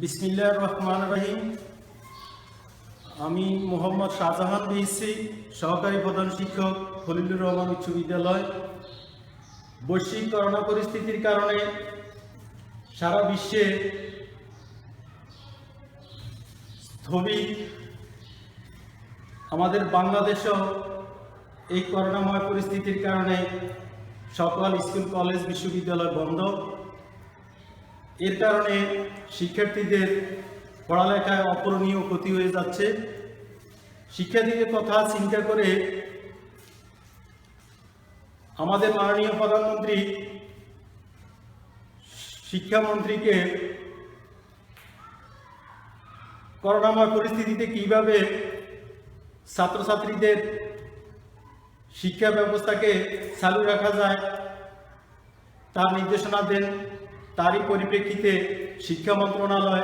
বিসমিল্লাহ রহমান রহিম। আমি মোহাম্মদ শাহজাহান বিএসসি, সহকারী প্রধান শিক্ষক খলিলুর রহমান উচ্চ বিদ্যালয়। বৈশ্বিক করোনা পরিস্থিতির কারণে সারা বিশ্বে স্থবির আমাদের বাংলাদেশেও এই করোনাময় পরিস্থিতির কারণে সকল স্কুল, কলেজ, বিশ্ববিদ্যালয় বন্ধ। এর কারণে শিক্ষার্থীদের পড়ালেখায় অপূরণীয় ক্ষতি হয়ে যাচ্ছে। শিক্ষার্থীদের কথা চিন্তা করে আমাদের মাননীয় প্রধানমন্ত্রী শিক্ষামন্ত্রীকে করোনাময় পরিস্থিতিতে কীভাবে ছাত্রছাত্রীদের শিক্ষা ব্যবস্থাকে চালু রাখা যায়, তার নির্দেশনা দেন তারই পরিপ্রেক্ষিতে শিক্ষা মন্ত্রণালয়,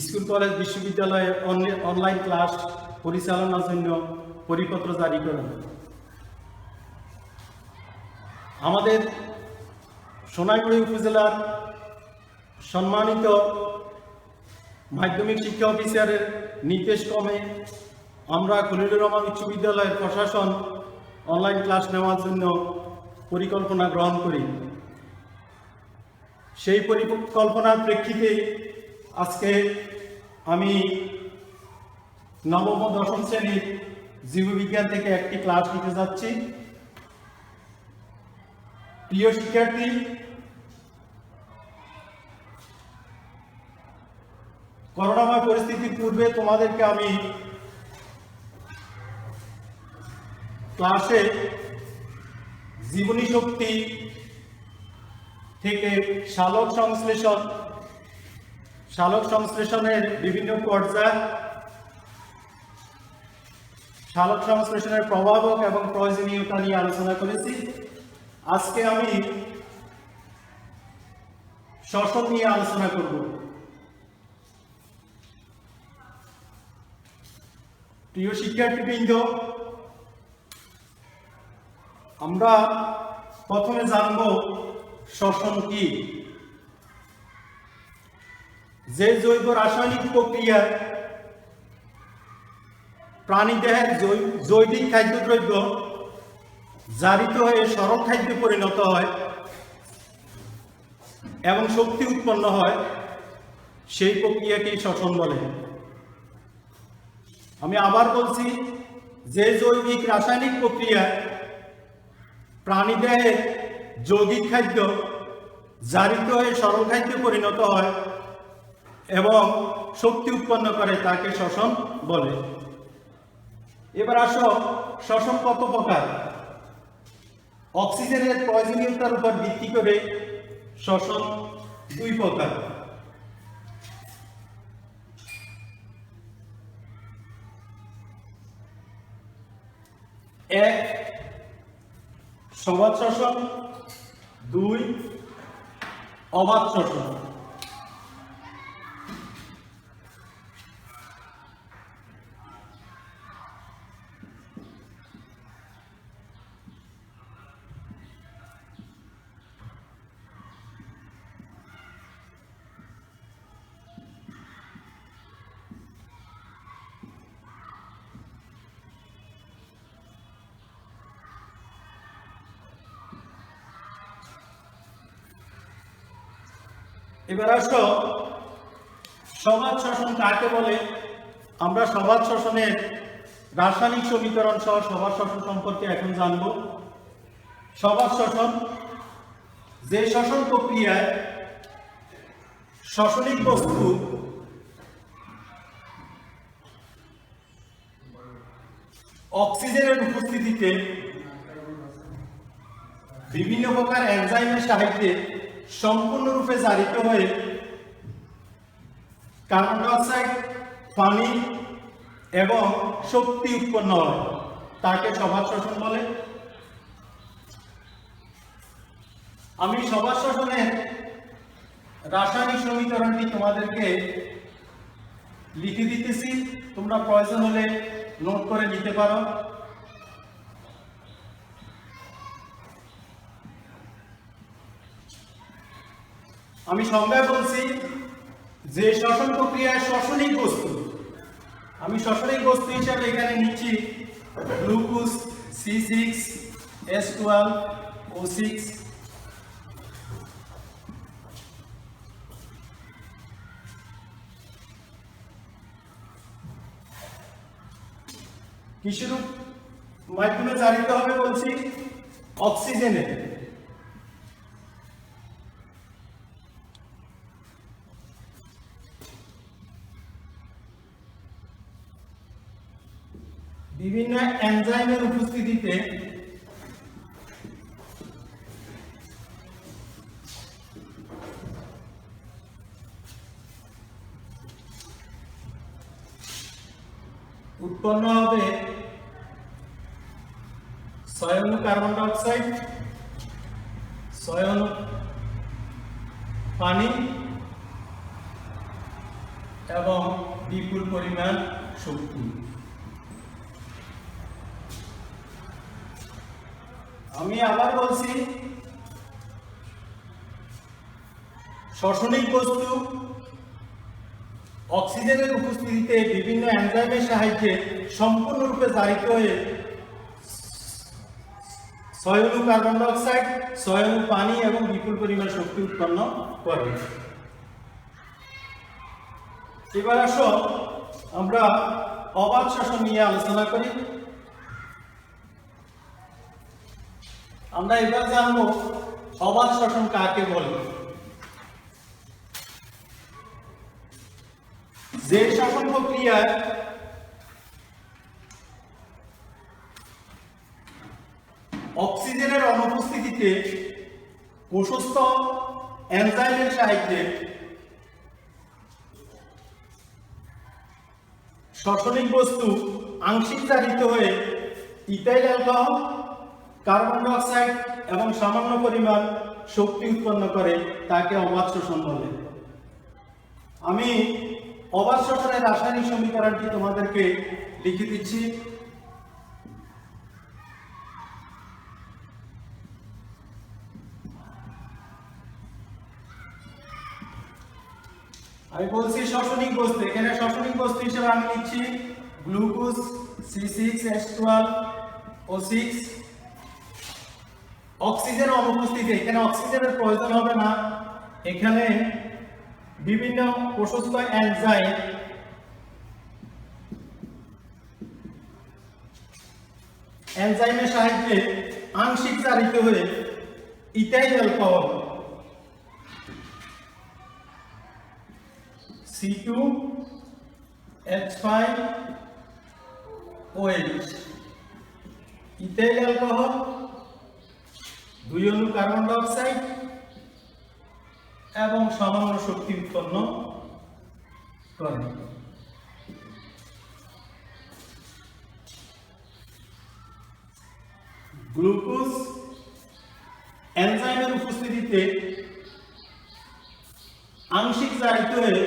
স্কুল, কলেজ, বিশ্ববিদ্যালয়ে অন- অনলাইন ক্লাস পরিচালনার জন্য পরিপত্র জারি করেন আমাদের সোনাইগুড়ি উপজেলার সম্মানিত মাধ্যমিক শিক্ষা অফিসারের নির্দেশ ক্রমে আমরা খলিলুর রহমান উচ্চ বিদ্যালয়ের প্রশাসন অনলাইন ক্লাস নেওয়ার জন্য পরিকল্পনা গ্রহণ করি। সেই পরিকল্পনার প্রেক্ষিতে আজকে আমি নবম দশম শ্রেণির জীববিজ্ঞান থেকে একটি ক্লাস নিতে যাচ্ছি। প্রিয় শিক্ষার্থী, করোনাময় পরিস্থিতির পূর্বে তোমাদেরকে আমি ক্লাসে জীবনী শক্তি থেকে শালক সংশ্লেষণ, শালক সংশ্লেষণের বিভিন্ন পর্যায়, শালক সংশ্লেষণের প্রভাবক এবং প্রয়োজনীয়তা নিয়ে আলোচনা করেছি। আজকে আমি শ্বসন নিয়ে আলোচনা করব। প্রিয় শিক্ষার্থীবৃন্দ, আমরা প্রথমে জানব শ্বসন কি যে জৈব রাসায়নিক প্রক্রিয়া প্রাণীদেহের জৈ- জৈবিক খাদ্যদ্রব্য জারিত হয়ে সরল খাদ্যে পরিণত হয় এবং শক্তি উৎপন্ন হয়, সেই প্রক্রিয়াকেই শ্বসন বলে। আমি আবার বলছি, যে জৈবিক রাসায়নিক প্রক্রিয়ায় প্রাণীদেহের যৌগিক খাদ্য জারিত হয়ে সরল খাদ্যে পরিণত হয় এবং শক্তি উৎপন্ন করে তাকে শ্বসন বলে। এবার আসো শ্বসন কত প্রকার? অক্সিজেনের প্রয়োজনীয়তার উপর ভিত্তি করে শ্বসন দুই প্রকার। এক সবাদ শ্বসন দুই অবাধ শ্বসন এবার আসো। সমাজ শাসন কাকে বলে? আমরা সমাজ শাসনের রাসায়নিক সমীকরণ সহ সমাজ শোষণ সম্পর্কে এখন জানব। সমাজ শাসন, যে শোষণ প্রক্রিয়ায় শ্বসনিক বস্তু অক্সিজেনের উপস্থিতিতে বিভিন্ন প্রকার এনজাইমের সাহায্যে সম্পূর্ণরূপে জারিত হয়ে কার্বন ডাইঅক্সাইড পানি এবং শক্তি উৎপন্ন হয়। তাকে সমাজ শোষণ বলে। আমি সমাজ শোষণের রাসায়নিক সমীকরণটি তোমাদেরকে লিখে দিতেছি। তোমরা প্রয়োজন হলে নোট করে নিতে পারো। আমি সংজ্ঞা বলছি যে শ্বসন প্রক্রিয়ায় শ্বসনিক বস্তু। আমি শ্বসনিক বস্তু হিসাবে এখানে নিচ্ছি glucose, C six, S twelve, O six. কিসের মাধ্যমে জারিত হবে বলছি? অক্সিজেনের। উৎপন্ন হবে অণু কার্বন ডাইঅক্সাইড অণু পানি এবং বিপুল পরিমাণ শক্তি। আমি আবার বলছি শ্বসনিক বস্তু অক্সিজেনের উপস্থিতিতে বিভিন্ন এনজাইমের সাহায্যে সম্পূর্ণরূপে জারিত হয়ে ছয় কার্বন ডাইঅক্সাইড অণু পানি এবং বিপুল পরিমাণ শক্তি উৎপন্ন করে। এবার আসো, আমরা অবাধ শাসন নিয়ে আলোচনা করি। আমরা এবার জানব অবাধ শাসন কাকে বলে। যে শ্বসন প্রক্রিয়ায় অক্সিজেনের অনুপস্থিতিতে কোষস্থ এনজাইমের সাহায্যে শ্বসনিক বস্তু আংশিক জারিত হয়ে ইথাইল অ্যালকোহল, কার্বন ডাইঅক্সাইড এবং সামান্য পরিমাণ শক্তি উৎপন্ন করে তাকে অবাধ শোষণ বলে আমি অবাধ শোষণের রাসায়নিক সমীকরণটি তোমাদেরকে লিখে দিচ্ছি। আমি বলছি শ্বসনিক বস্তু। এখানে শ্বসনিক বস্তু হিসেবে আমি নিচ্ছি glucose C six, S twelve, O six. Oxygen অনুপস্থিতি এখানে অক্সিজেনের প্রয়োজন হবে না। এখানে বিভিন্ন প্রশস্ত এনজাইম এনজাইমের সাহায্যে আংশিক জারিত হয়ে ethyl alcohol C2 H5 OH ethyl alcohol দুই অণু কার্বন ডাইঅক্সাইড এবং সামান্য শক্তি উৎপন্ন করে গ্লুকোজ এনজাইমের উপস্থিতিতে আংশিক জারিত হয়ে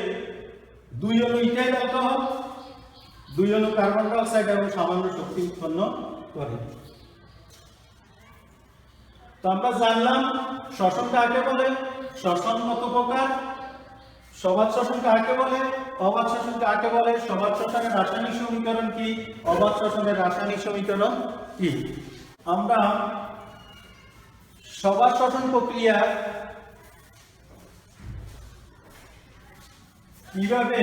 দুই অণু ইথাইল অ্যালকোহল, দুই অণু কার্বন ডাইঅক্সাইড এবং সামান্য শক্তি উৎপন্ন করে তো আমরা জানলাম শ্বসন কাকে বলে শ্বসন কত প্রকার। সবাদ শ্বসন কাকে বলে? অবাধ শ্বসন কাকে বলে? সবাদ শ্বসনের রাসায়নিক সমীকরণ কি? অবাধ শ্বসনের রাসায়নিক সমীকরণ কি? আমরা সবাদ শ্বসন প্রক্রিয়া কীভাবে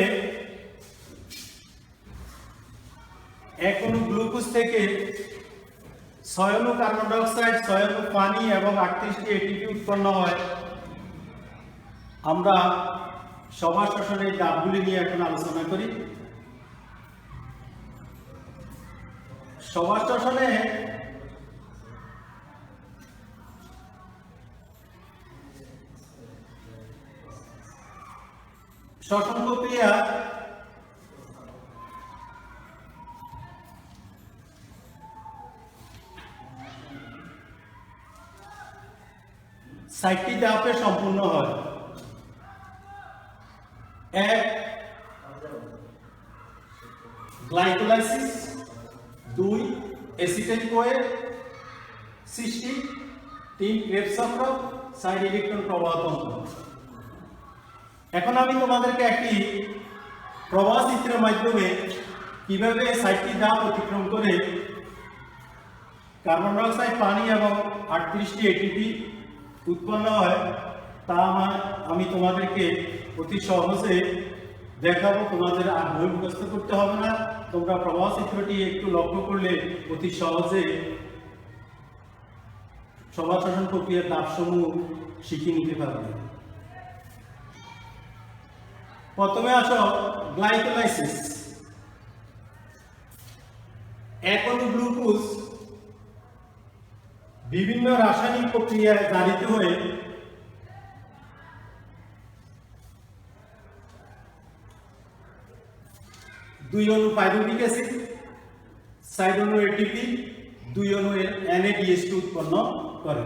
অণু গ্লুকোজ থেকে ছয় কার্বন ডাইঅক্সাইড, ছয় অণু পানি এবং আটত্রিশটি এটিপি উৎপন্ন হয়? আমরা সবার শ্বসনের এই ডাবগুলি নিয়ে এখন আলোচনা করি। সবার শাসনে শ্বসন প্রক্রিয়া সাইটটি ধাপে সম্পূর্ণ হয়। এক, গ্লাইকোলাইসিস। দুই এসিটাইল কোয়ে সৃষ্টি তিন ক্রেবস সাইড ইলেকট্রন প্রবাহ তন্ত্র। এখন আমি তোমাদেরকে একটি প্রবাহ চিত্রের মাধ্যমে কীভাবে সাইটটি দাম অতিক্রম করে কার্বন ডাইঅক্সাইড, পানি এবং আটত্রিশটি এটিপি উৎপন্ন হয়। তা আমার, আমি তোমাদেরকে অতি সহজে দেখাবো। তোমাদের আর বই মুখস্থ করতে হবে না। তোমরা প্রবাহ চিত্রটি একটু লক্ষ্য করলে অতি সহজে সভা শাসন প্রক্রিয়ার তাপসমূহ শিখিয়ে নিতে পারবে। প্রথমে আসো গ্লাইকোলাইসিস। এক অণু গ্লুকোজ। বিভিন্ন রাসায়নিক প্রক্রিয়ায় জারিত হয়ে দুই অণু পাইরুভিক অ্যাসিড সাইড অণু এটিপি দুই অণু এনএডিএস2 উৎপন্ন করে।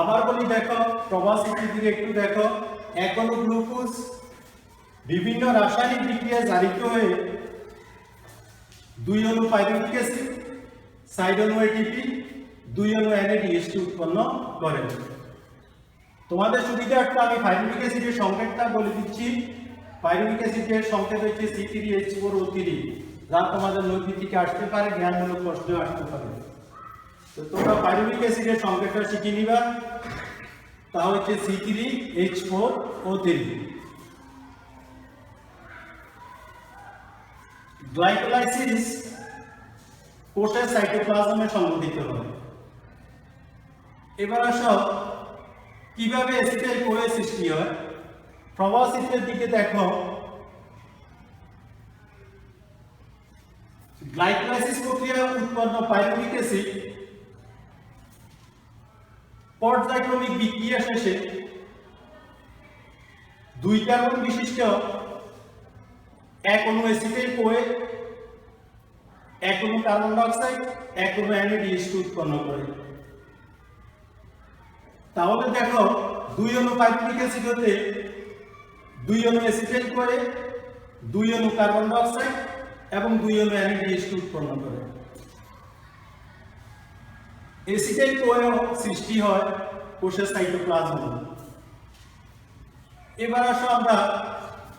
আবার বলি দেখো প্রবাসিটির দিকে একটু দেখো এক অণু গ্লুকোজ বিভিন্ন রাসায়নিক বিক্রিয়ায় জারিত হয়ে দুই অণু পাইরুভিক অ্যাসিড সাইড অণু এটিপি দুই অণু এনএডিএস2 উৎপন্ন করে। তোমাদের সুবিধার্থে আমি পাইরুভিক অ্যাসিডের সংকেতটা বলে দিচ্ছি। পাইরুভিক অ্যাসিডের সংকেত হচ্ছে C three H four O three যা তোমাদের নদী থেকে আসতে পারে, জ্ঞানমূলক প্রশ্নেও আসতে পারে। তো তোমরা পাইরুভিক অ্যাসিডের সংকেতটা শিখে নিবা। তা হচ্ছে C three H four O three glycolysis কোষের সাইটোপ্লাজমে সংঘটিত হয়। এবার আসো, কীভাবে এসিটাইল কোয়ে সৃষ্টি হয়? প্রবাসিতের দিকে দেখো। গ্লাইকোলাইসিস প্রক্রিয়া উৎপন্ন পাইরুভিক অ্যাসিড পর্যায়ক্রমিক বিক্রিয়া শেষে দুই কার্বন বিশিষ্ট এক অণু অ্যাসিটাইল কোয়ে এক অণু কার্বন ডাইঅক্সাইড, এক NaDH2 উৎপন্ন করে। তাহলে দেখো, দুই অণু পাইরুভিক অ্যাসিড হতে দুই অনু অ্যাসিটাইল করে, দুই অনু কার্বন ডাইঅক্সাইড এবং দুই অনু NaDH2 উৎপন্ন করে। অ্যাসিটাইল কোয়েও সৃষ্টি হয় কোষের সাইটোপ্লাজম। এবার আসো আমরা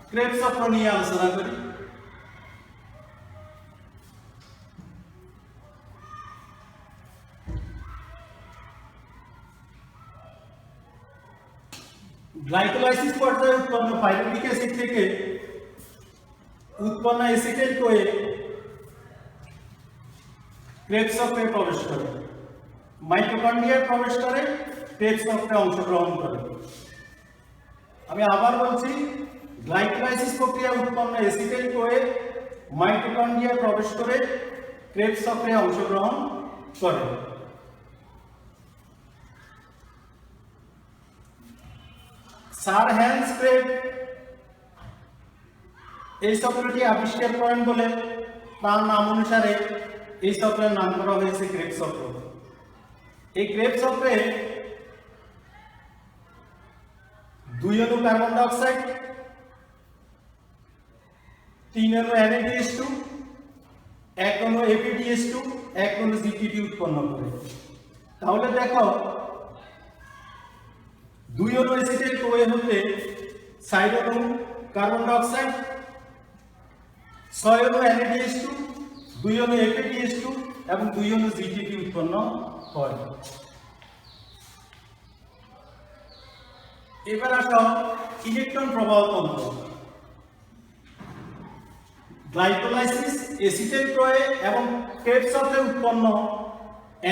ক্রেব চক্র নিয়ে আলোচনা করি। গ্লাইকোলাইসিস পর্যায়ে উৎপন্ন পাইরুভিক অ্যাসিড থেকে উৎপন্ন অ্যাসিটাইল কোয়ে ক্রেব চক্রে প্রবেশ করে। মাইটোকন্ড্রিয়ায় প্রবেশ করে ক্রেব চক্রে অংশগ্রহণ করে। আমি আবার বলছি, গ্লাইকোলাইসিস প্রক্রিয়া উৎপন্ন অ্যাসিটাইল কোয়ে মাইটোকন্ড্রিয়ায় প্রবেশ করে ক্রেব চক্রে অংশগ্রহণ করে। স্যার ক্রেব এই চক্রটি আবিষ্কার করেন বলে তার নাম অনুসারে এই চক্রের নাম করা হয়েছে ক্রেব চক্র এই ক্রেব চক্রে দুই অণু কার্বন ডাইঅক্সাইড, তিন অণু NaDH2 এক অনু এপিডিএস টু, এক অণু জিপিটি উৎপন্ন করে। তাহলে দেখো দুই অণু অ্যাসিটাইল কোয়ে হতে সাইড অণু কার্বন ডাইঅক্সাইড, ছয় অণু NaDH2 দুই অণু APDH2 এবং দুই অণু জিটিপি উৎপন্ন হয়। এবার আসো ইলেকট্রন প্রবাহ তন্ত্র। গ্লাইকোলাইসিস এসিটেল ক্রয়ে এবং ক্রেবসতে উৎপন্ন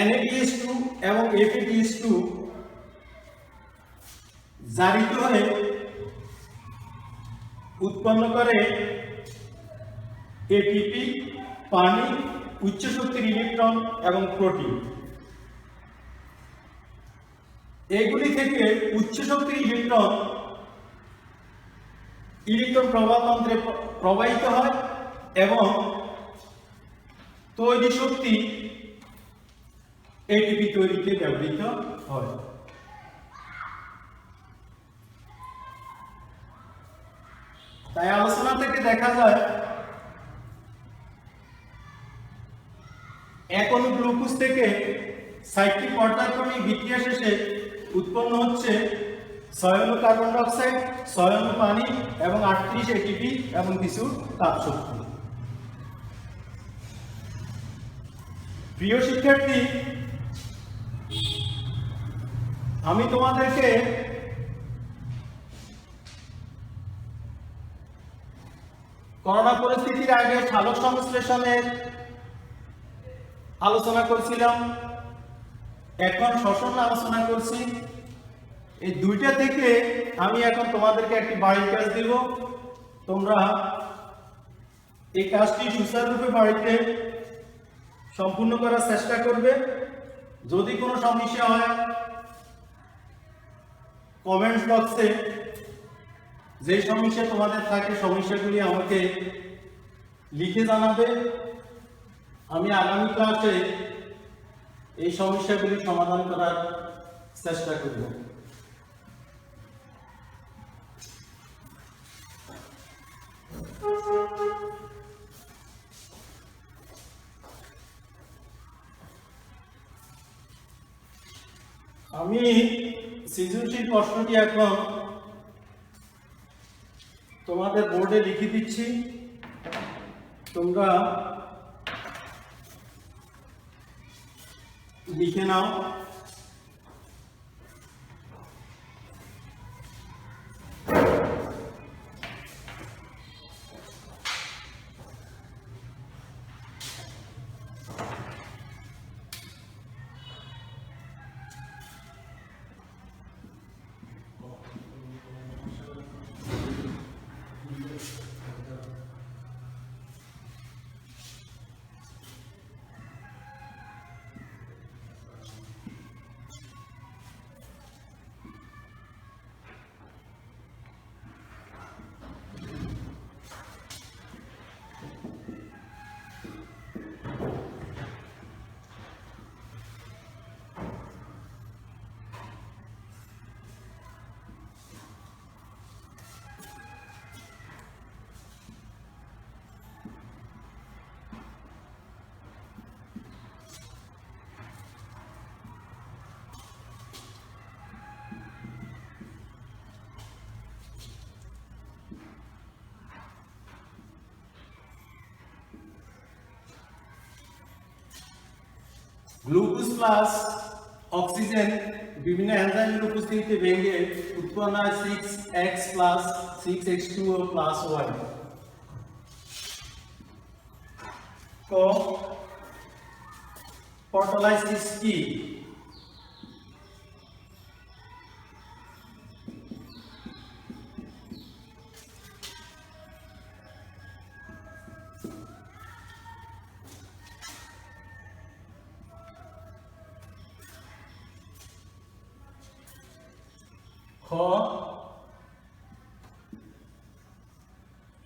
NaDH2 এবং APDH2 জারিত হয়ে উৎপন্ন করে এটিপি পানি উচ্চ শক্তির ইলেকট্রন এবং প্রোটিন। এগুলি থেকে উচ্চ শক্তির ইলেকট্রন ইলেকট্রন প্রবাহতন্ত্রে প্র- প্রবাহিত হয় এবং তৈরি শক্তি এটিপি তৈরিতে ব্যবহৃত হয়। তাই আলোচনা থেকে দেখা যায়, এক অণু গ্লুকোজ থেকে সাইটটি পর্যায়ক্রমিক বিক্রিয়া শেষে উৎপন্ন হচ্ছে ছয় কার্বন ডাইঅক্সাইড ছয় পানি এবং আটত্রিশ এটিপি এবং কিছু তাপশক্তি। প্রিয় শিক্ষার্থী, আমি তোমাদেরকে করোনা পরিস্থিতির আগে সালোক সংশ্লেষণের আলোচনা করছিলাম। এখন শ্বসন আলোচনা করছি। এই দুইটা থেকে আমি এখন তোমাদেরকে একটি বাড়ির কাজ দিব। তোমরা এই কাজটি সুচারুরূপে বাড়িতে সম্পূর্ণ করার চেষ্টা করবে। যদি কোনো সমস্যা হয় কমেন্টস বক্সে যে সমস্যা তোমাদের থাকে সমস্যাগুলি আমাকে লিখে জানাবে। আমি আগামী ক্লাসে এই সমস্যাগুলি সমাধান করার চেষ্টা করব। আমি সৃজনশীল প্রশ্নটি এখন তোমাদের বোর্ডে লিখে দিচ্ছি। তোমরা লিখে নাও। গ্লুকোজ প্লাস অক্সিজেন, বিভিন্ন এনজাইমের উপস্থিতিতে ভেঙে উৎপন্ন হয় six X plus six X two O plus one photolysis কি?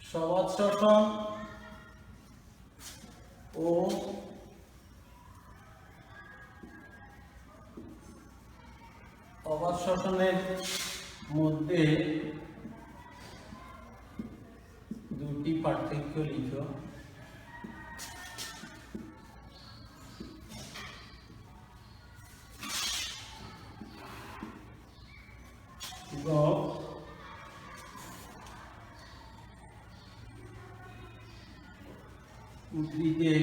সমাজ শোষণ ও অবাধ শোষণের মধ্যে দুটি পার্থক্য লিখ। উদ্ভিদে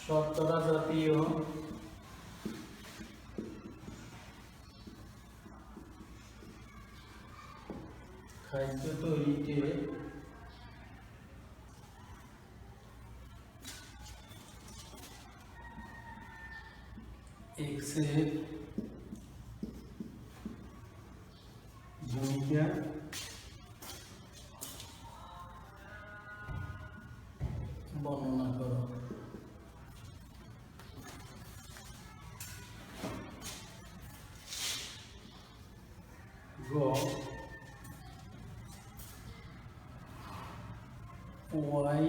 শর্করা জাতীয় ওয়াই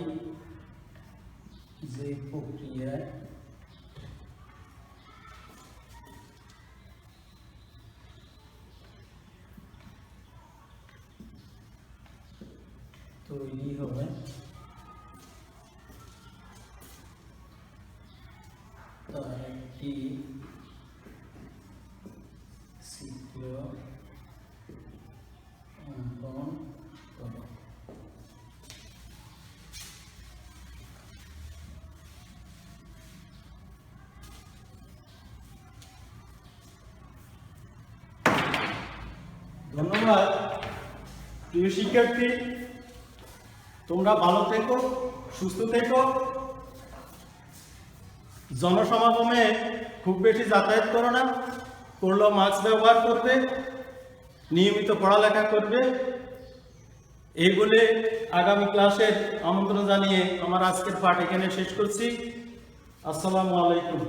যে প্রক্রিয়ায় ধন্যবাদ। প্রিয় শিক্ষার্থী, তোমরা ভালো থেকো, সুস্থ থেকো। জনসমাগমে খুব বেশি যাতায়াত করো না, করলেও মাস্ক ব্যবহার করবে, নিয়মিত পড়ালেখা করবে। এই বলে আগামী ক্লাসের আমন্ত্রণ জানিয়ে আমার আজকের পাঠ এখানে শেষ করছি। আসসালামু আলাইকুম।